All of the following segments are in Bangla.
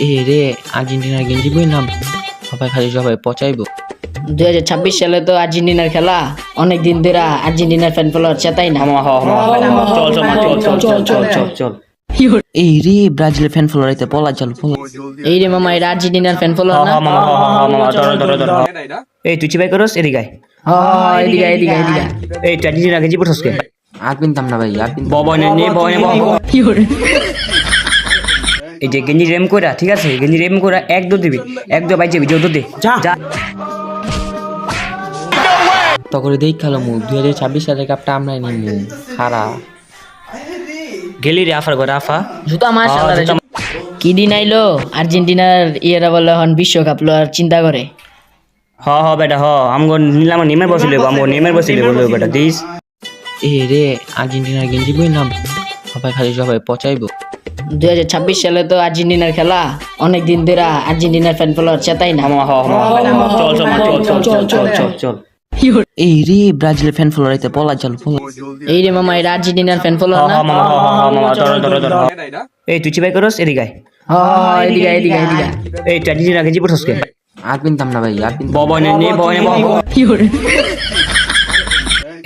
এ রে আর্জেন্টিনার গেঞ্জি বইলাম সবাই খালি সবাই পচাইবো দুই হাজার ছাব্বিশ সালে তো আর্জেন্টিনার খেলা অনেক দিন ধরে আর্জেন্টিনার ফ্যান ফলোয়ার চেতাই না চল চল চল চল চল চল চল এই রে ব্রাজিলের ফ্যান ফলোয়ার আইতে পলা চল এই রে মামা এটা আর্জেন্টিনার ফ্যান ফলোয়ার না মামা হ হ মামা ধরো ধরো ধরো এই তুই চিপাই করস এদিকে আয়। হ হ, এদিকে এদিকে এদিকে এই তুই আর্জেন্টিনা গেঞ্জি পড়ছস কে আর পিনতাম না ভাই আর পিনতাম ববনে নে ববনে এই যে গেঞ্জি রেম কইরা ঠিক আছে? গেঞ্জি রেম কইরা এক দো দিবি এক দো বাইজে বিজয় দো। দে যা। তখন দেখ খেলো মু দুই হাজার ছাব্বিশ সালের কাপটা আমরাই নিমু। খারা গেলি রে আফার ঘরে আফা। জুতা। জুতা কি দিন আইলো? আর্জেন্টিনার ইয়েরা বলে এখন বিশ্বকাপ লওয়ার চিন্তা করে। হ হ বেটা হ। আমগো নিলাম নেমের বসিলে আমগো নেমের বসিলে বলল বেটা দিস। এ রে আর্জেন্টিনার গেঞ্জি বইলাম সবাই খালি সবাই পচাইবো। দুই হাজার ছাব্বিশ সালে তো আর্জেন্টিনার খেলা অনেক দিন ধরে আর্জেন্টিনার ফ্যান ফলোয়ার চেতাই না চল চল চল চল চল চল চল এই রে ব্রাজিলের ফ্যান ফলোয়ার আইতে পলা চল এই রে মামা এটা আর্জেন্টিনার ফ্যান ফলোয়ার না মামা হ হ মামা ধরো ধরো ধরো এই তুই চিপাই করস এদিকে আয়। হ হ, এদিকে এদিকে এদিকে এই তুই আর্জেন্টিনা গেঞ্জি পড়ছস কে আর পিনতাম না ভাই আর পিনতাম ববনে নে ববনে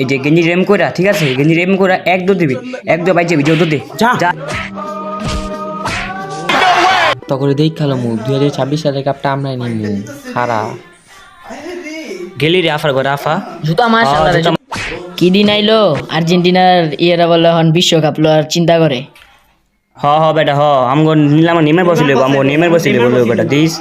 এই যে গেঞ্জি রেম কইরা ঠিক আছে গেঞ্জি রেম কইরা এক দো দিবি এক দো বাইজে বিজয় দো দে যা যা তখন দেখ খেলো মু দুই হাজার ছাব্বিশ সালের কাপটা আমরা নিমু। হারা। গেলি রে আফার ঘরে আফা। জুতা। জুতা- কি দিন আইলো আর্জেন্টিনার ইয়েরা বলে এখন বিশ্বকাপ লো আর চিন্তা করে। হ হ বেটা হ। আমগো নিলাম নেমের বসিলে আমগো নেমে বসিলে বলল বেটা দিস।